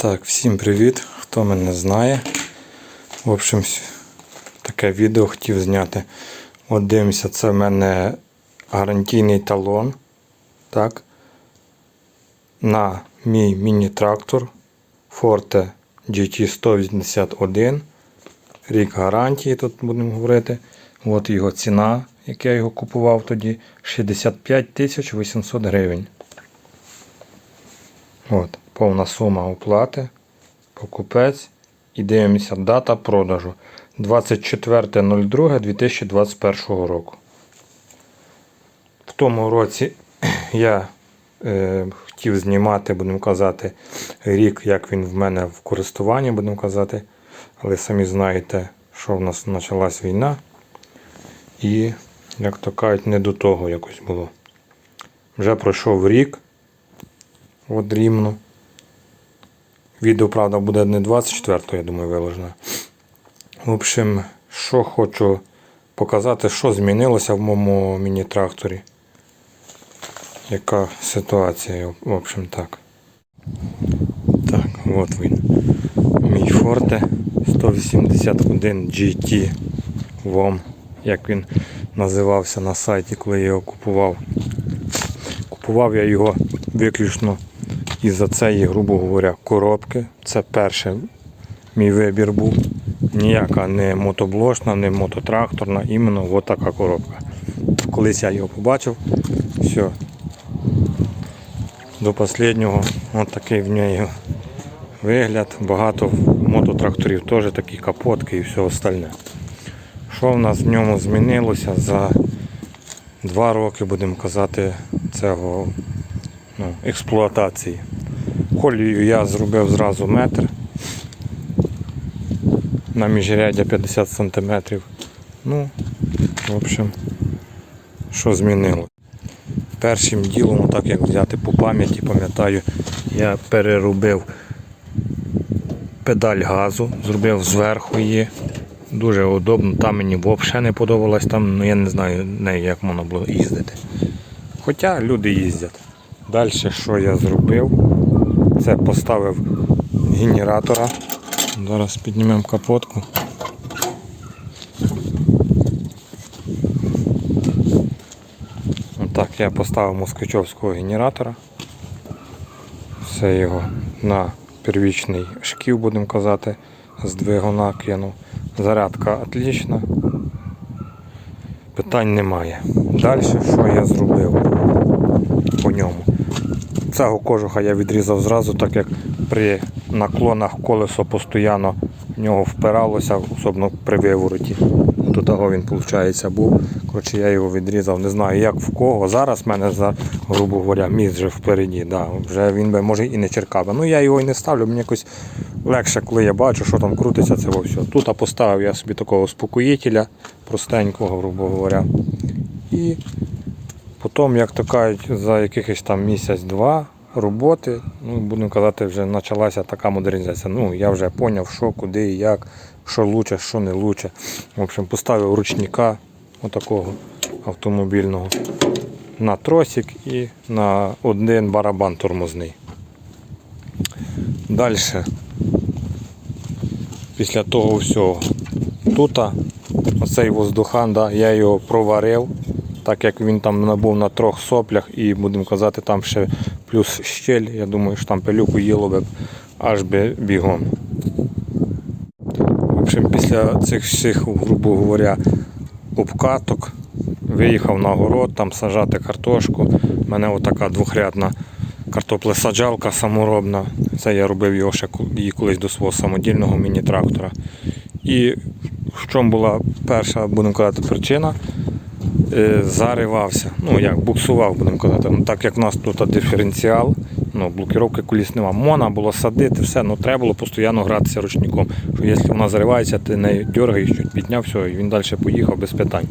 Так, всім привіт, хто мене знає. В общем, таке відео хотів зняти. От дивимося, це в мене гарантійний талон. Так. На мій міні-трактор Forte GT181. Рік гарантії тут будемо говорити. От його ціна, як я його купував тоді, 65 800 гривень. От, повна сума оплати, покупець і дивимося дата продажу 24.02.2021 року. В тому році я е, хотів знімати, будемо казати, рік, як він в мене в користуванні, будемо казати. Але самі знаєте, що в нас почалась війна. І, як то кажуть, не до того якось було. Вже пройшов рік. От рівно. Відео, правда, буде не 24-го, я думаю, виложено. В общем, що хочу показати, що змінилося в моєму міні-тракторі. Яка ситуація, в общем, так. Так, от він. Мій Forte 181 GT WOM, як він називався на сайті, коли я його купував. Купував я його виключно із-за цієї, грубо говоря, коробки. Це перший мій вибір був. Ніяка не мотоблошна, не мототракторна, іменно от така коробка. Колись я його побачив, все. До останнього от такий в неї вигляд. Багато мототракторів теж такі капотки і все остальне. Що в нас в ньому змінилося за два роки, будемо казати, цього ну, експлуатації. Колію я зробив зразу метр на міжряддя 50 см. Ну, в общем, що змінило. Першим ділом, так як взяти по пам'яті, пам'ятаю, я переробив педаль газу, зробив зверху її. Дуже удобно, там мені взагалі не подобалось, там ну, я не знаю нею, як можна було їздити. Хоча люди їздять. Далі, що я зробив, це поставив генератора. Зараз піднімемо капотку. Отак я поставив москвичовського генератора. Все його на первічний шків, будемо казати, з двигуна кинув. Зарядка отлічна. Питань немає. Далі що я зробив по ньому? Цього кожуха я відрізав зразу, так як при наклонах колесо постійно в нього впиралося, особливо при вивороті. До того він, виходить, був. Коротше, я його відрізав, не знаю як в кого. Зараз в мене, грубо говоря, міст вже впереді. Да. Вже він би може і не черкав. Ну я його і не ставлю, мені якось легше, коли я бачу, що там крутиться, це все. Тут поставив я собі такого успокоїтеля, простенького, грубо говоря. І Потім, як то кажуть, за якихось там місяць-два роботи, ну, будемо казати, вже почалася така модернізація. Ну, я вже зрозумів, що, куди і як, що лучше, що не лучше. В общем, поставив ручника отакого автомобільного на тросик і на один барабан тормозний. Далі, після того всього, тут оцей воздухан, да, я його проварив так як він там був на трьох соплях і будемо казати, там ще плюс щель, я думаю, що там пилюку їло би аж би бігом. В общем, після цих всіх, грубо говоря, обкаток виїхав на город, там сажати картошку. У мене отака двохрядна картоплесаджалка саморобна. Це я робив його ще її колись до свого самодільного міні-трактора. І в чому була перша, будемо казати, причина? Е, заривався. Ну як буксував, будемо казати. Ну, Так як в нас тут диференціал, ну, блокіровки коліс нема. Можна було садити, все, ну треба було постійно гратися ручником. Що якщо вона заривається, ти нею дергаєш, підняв, все, і він далі поїхав без питань.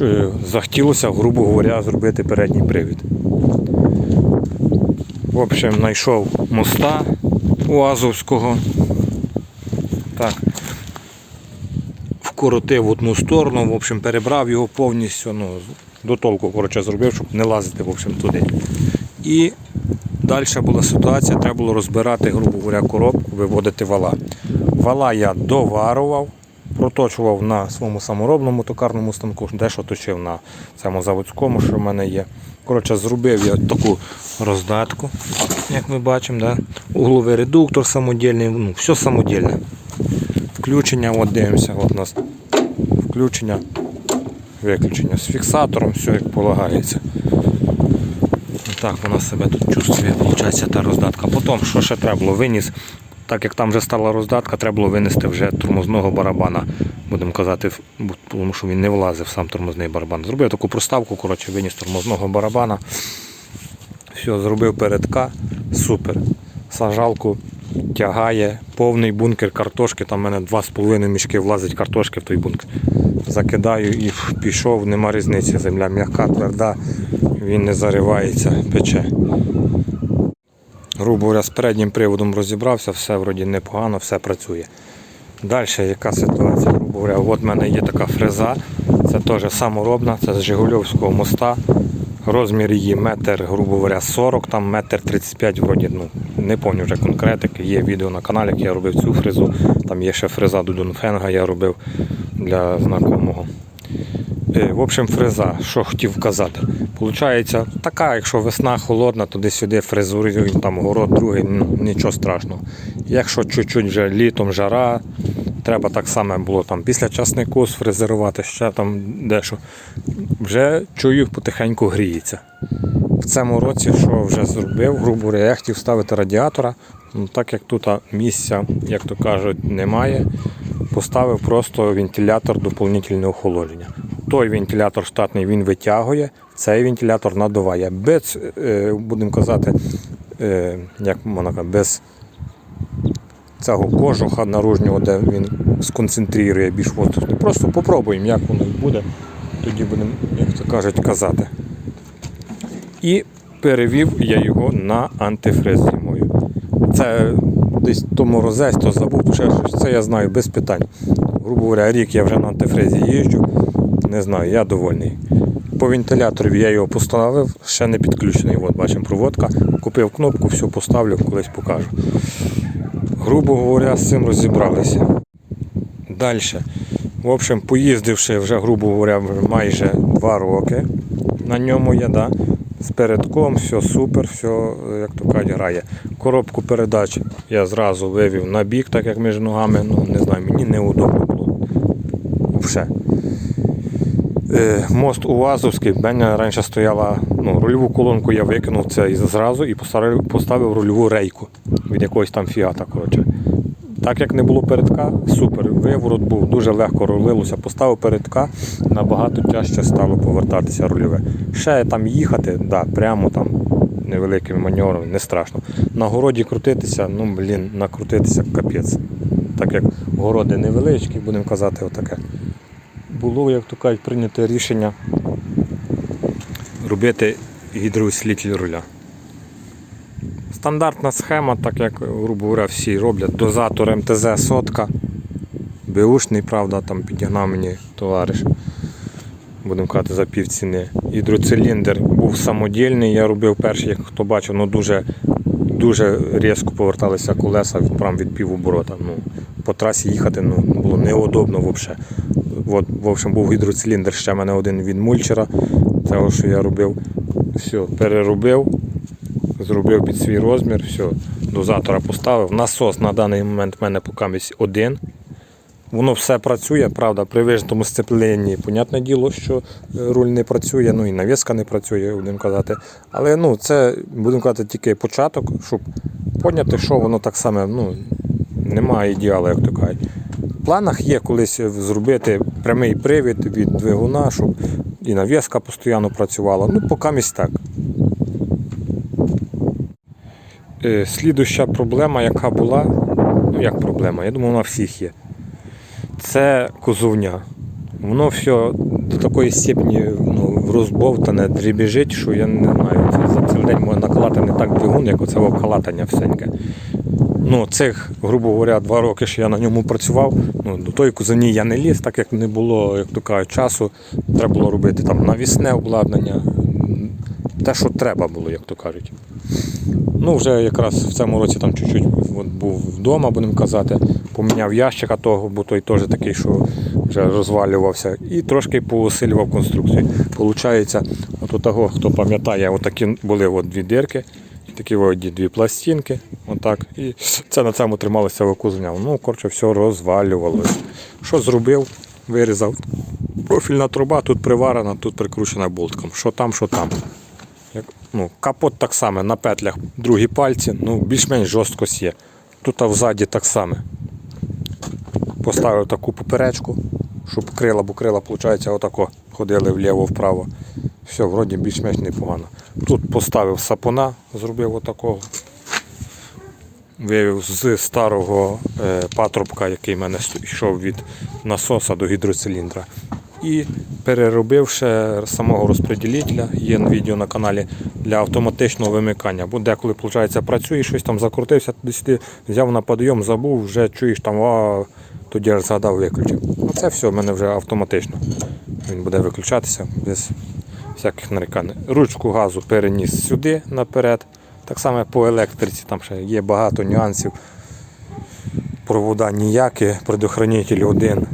Е, Захотілося, грубо говоря, зробити передній привід. В общем, знайшов моста Уазовського. Так, вкоротив в одну сторону, в общем, перебрав його повністю, ну, до толку коротше, зробив, щоб не лазити в общем, туди. І Далі була ситуація, треба було розбирати, грубо говоря, коробку, виводити вала. Вала я доварував, проточував на своєму саморобному токарному станку, дещо точив на цьому заводському, що в мене є. Коротше, зробив я таку роздатку, як ми бачимо, да? угловий редуктор самодільний, ну, все самодільне. Включення, от дивимося, от у нас включення, виключення з фіксатором, все як полагається. Так вона себе тут чувствує, виходить, та роздатка. Потім, що ще треба було, виніс, так як там вже стала роздатка, треба було винести вже тормозного барабана, будемо казати, тому що він не влазив сам тормозний барабан. Зробив таку проставку, коротше, виніс тормозного барабана. Все, зробив передка, супер. Сажалку тягає, повний бункер картошки, там в мене 2,5 мішки влазить картошки в той бункер. Закидаю і пішов, нема різниці. Земля м'яка, тверда, він не заривається, пече. Грубо говоря, з переднім приводом розібрався, все вроді непогано, все працює. Далі яка ситуація? Грубо говоря, от в мене є така фреза, це теж саморобна, це з Жигульовського моста. Розмір її метр, грубо говоря, 40, там метр 35, вроді, ну, не пам'ятаю вже конкретики. Є відео на каналі, як я робив цю фрезу. Там є ще фреза до Дунфенга, я робив для знакомого. Е, В общем, фреза, що хотів казати. Получається, така, якщо весна холодна, туди-сюди фрезуруємо, там город другий, ну, нічого страшного. Якщо чуть-чуть вже літом жара, треба так само було там після часнику сфрезерувати, ще там дещо. Вже чую, потихеньку гріється. В цьому році, що вже зробив, грубо говоря, я хотів ставити радіатора, ну, так як тут місця, як то кажуть, немає, поставив просто вентилятор доповнительного охолодження. Той вентилятор штатний він витягує, цей вентилятор надуває. Без, е, будемо казати, е, як можна без цього кожуха наружнього, де він сконцентрує більш воздух. Просто попробуємо, як воно буде. Тоді будемо, як то кажуть, казати. І перевів я його на антифриз зимою. Це десь то морозець, то забув, ще щось. Це я знаю без питань. Грубо говоря, рік я вже на антифризі їжджу. Не знаю, я довольний. По вентиляторі я його поставив, ще не підключений. От бачимо проводка. Купив кнопку, все поставлю, колись покажу. Грубо говоря, з цим розібралися. Далі. В общем, поїздивши вже, грубо говоря, майже два роки на ньому я, да, з передком, все супер, все, як то кажуть, грає. Коробку передач я зразу вивів на бік, так як між ногами, ну не знаю, мені неудобно було. Все. Е, Мост Уазовський, мене раніше стояла ну, рульову колонку, я викинув це і зразу і поставив, рульову рейку від якогось там фіата. Коротше. Так як не було передка, супер. Виворот був дуже легко рулилося. Поставив передка, набагато тяжче стало повертатися рульове. Ще там їхати, да, прямо там невеликим маневром, не страшно. На городі крутитися, ну блін, накрутитися капець. Так як городи невеличкі, будемо казати, отаке. Було, як то кажуть, прийнято рішення робити гідроусилитель руля. Стандартна схема, так як, грубо говоря, всі роблять. Дозатор МТЗ сотка. Беушний, правда, там підігнав мені товариш. Будемо казати, за пів ціни. Гідроциліндр був самодільний, я робив перший, як хто бачив, ну дуже, дуже різко поверталися колеса від, прям від півоборота. Ну, по трасі їхати ну, було неудобно взагалі. От, в общем, був гідроциліндр, ще в мене один від мульчера. Того, що я робив. Все, переробив зробив під свій розмір, все, дозатора поставив. Насос на даний момент в мене поки один. Воно все працює, правда, при вижитому сцепленні, понятне діло, що е, руль не працює, ну і навіска не працює, будемо казати. Але ну, це, будемо казати, тільки початок, щоб поняти, що воно так саме, ну, немає ідеалу, як то кажуть. В планах є колись зробити прямий привід від двигуна, щоб і навіска постійно працювала. Ну, поки місць так. Е, Слідуща проблема, яка була, ну як проблема, я думаю, вона всіх є. Це козовня. Воно все до такої степені ну, розбовтане, дрібіжить, що я не знаю, за цілий день можна накалати не так двигун, як оце обкалатання всеньке. Ну, цих, грубо говоря, два роки, що я на ньому працював, ну, до тої кузовні я не ліз, так як не було, як то кажуть, часу. Треба було робити там навісне обладнання. Те, що треба було, як то кажуть. Ну, вже якраз в цьому році там чуть-чуть був вдома, будемо казати, поміняв ящика того, бо той теж такий, що вже розвалювався, і трошки поусилював конструкцію. Получається, от у того, хто пам'ятає, отакі були от дві дирки, такі от дві пластинки. Отак. І це на цьому трималося викузня. Ну, коротше, все розвалювалося. Що зробив? Вирізав. Профільна труба, тут приварена, тут прикручена болтком. Що там, що там. Як, ну, капот так само, на петлях другі пальці, ну, більш-менш жорсткость є. Тут а взаді так само. Поставив таку поперечку, щоб крила, бо крила, виходить, отако ходили вліво-вправо. Все, вроді більш-менш непогано. Тут поставив сапона, зробив отакого. Вивів з старого е, патрубка, який в мене йшов від насоса до гідроциліндра. І переробив ще самого розподілителя, є відео на каналі для автоматичного вимикання. Бо деколи, виходить, працює, щось там закрутився, десь ти взяв на підйом, забув, вже чуєш там, а тоді аж згадав, виключив. Оце все в мене вже автоматично. Він буде виключатися без всяких нарікань. Ручку газу переніс сюди наперед. Так само по електриці, там ще є багато нюансів. Провода ніякі, предохранитель один,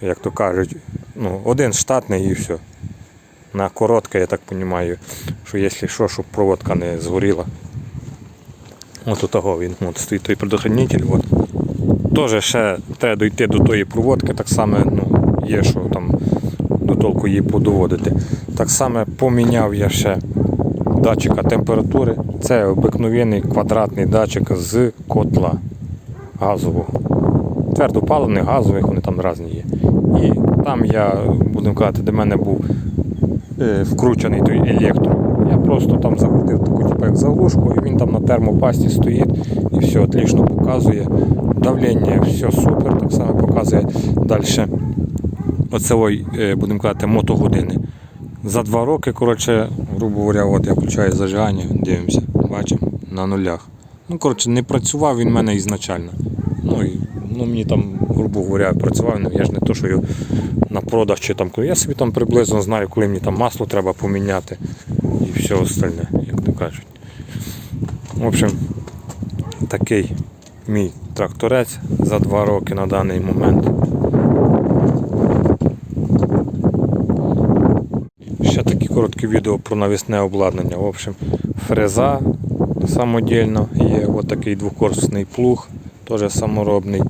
як то кажуть, ну, один штатний і все. На коротке, я так розумію, що якщо що, щоб проводка не згоріла. От у того він от, стоїть той предохранитель. От. Теж ще треба дойти до тої проводки, так само ну, є, що там до толку її подоводити. Так само поміняв я ще датчика температури. Це обикновений квадратний датчик з котла газового. Твердопаливних, газових, вони там різні є. І там я, будемо казати, де мене був е, вкручений той електро. Я просто там закрутив таку типу, як заглушку, і він там на термопасті стоїть і все отлично показує. Давлення, все супер, так само показує далі. Оце, е, будемо казати, мотогодини. За два роки, коротше, грубо говоря, от я включаю зажигання, дивимося, бачимо, на нулях. Ну, коротше, не працював він в мене ізначально. Ну, і, ну мені там, грубо говоря, працював, ну, я ж не то, що його на продаж чи там. Я собі там приблизно знаю, коли мені там масло треба поміняти і все остальне, як то кажуть. В общем, такий мій тракторець за два роки на даний момент. Короткі відео про навісне обладнання. В общем, фреза самодільно, є отакий двокорпусний плуг, теж саморобний.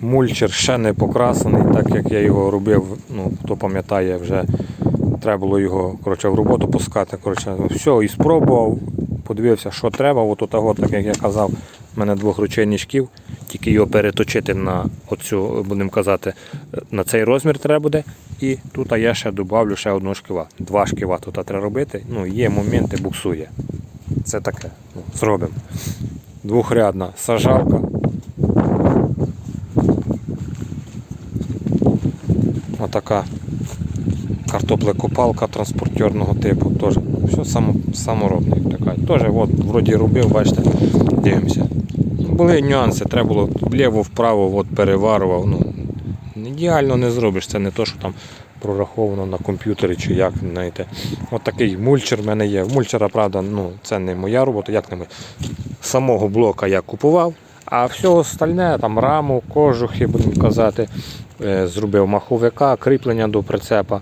Мульчер ще не покрасений, так як я його робив, ну, хто пам'ятає, вже треба було його коротше, в роботу пускати. Коротше, все, і спробував, подивився, що треба. От того, так як я казав, в мене двох ручейничків, тільки його переточити на оцю, будемо казати, на цей розмір треба буде. І тут я ще додавлю ще одного шкива. Два шкива тут треба робити. Ну, є моменти, буксує. Це таке. Ну, зробимо. Двохрядна сажалка. Отака картоплекопалка транспортерного типу. Теж. Все само, саморобне. Теж от, вроді робив, бачите, дивимося. Були нюанси, треба було вліво-вправо от, переварував. Ну, ідеально не зробиш, це не то, що там прораховано на комп'ютері чи як. знаєте. От такий мульчер в мене є. Мульчера, правда, ну, це не моя робота, як не моя. Самого блока я купував, а все остальне, там раму, кожухи, будемо казати, е, зробив маховика, кріплення до прицепа.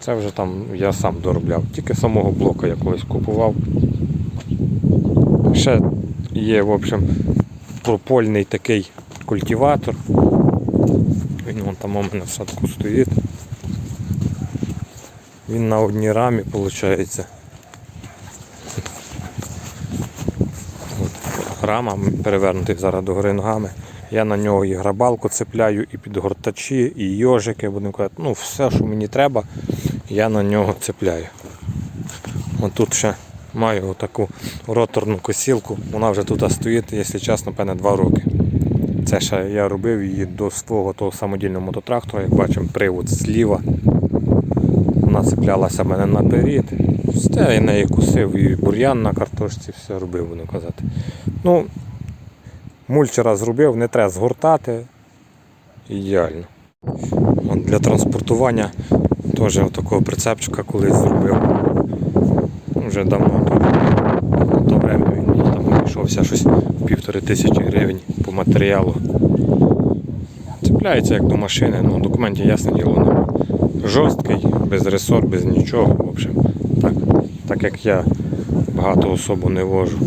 Це вже там я сам доробляв. Тільки самого блока я колись купував. Ще є, в общем, пропольний такий культиватор. Він вон там у мене в садку стоїть. Він на одній рамі виходить. Рама перевернутий зараз до гори ногами. Я на нього і грабалку цепляю, і підгортачі, і йожики, будемо казати. Ну, все, що мені треба, я на нього цепляю. От тут ще маю таку роторну косілку. Вона вже тут стоїть, якщо чесно, певне, два роки. Це ще я робив її до свого того самодільного мототрактора, як бачимо, привод зліва. Вона цеплялася мене наперед. Все, я неї кусив і бур'ян на картошці, все робив, буду казати. Ну, мульчера зробив, не треба згортати. Ідеально. От для транспортування теж такого прицепчика колись зробив. Вже давно БМ, він там обійшовся щось в півтори тисячі гривень по матеріалу. Цепляється як до машини, ну документів ясне діло немає. Жорсткий, без ресор, без нічого. В общем, так, так як я багато особу не вожу.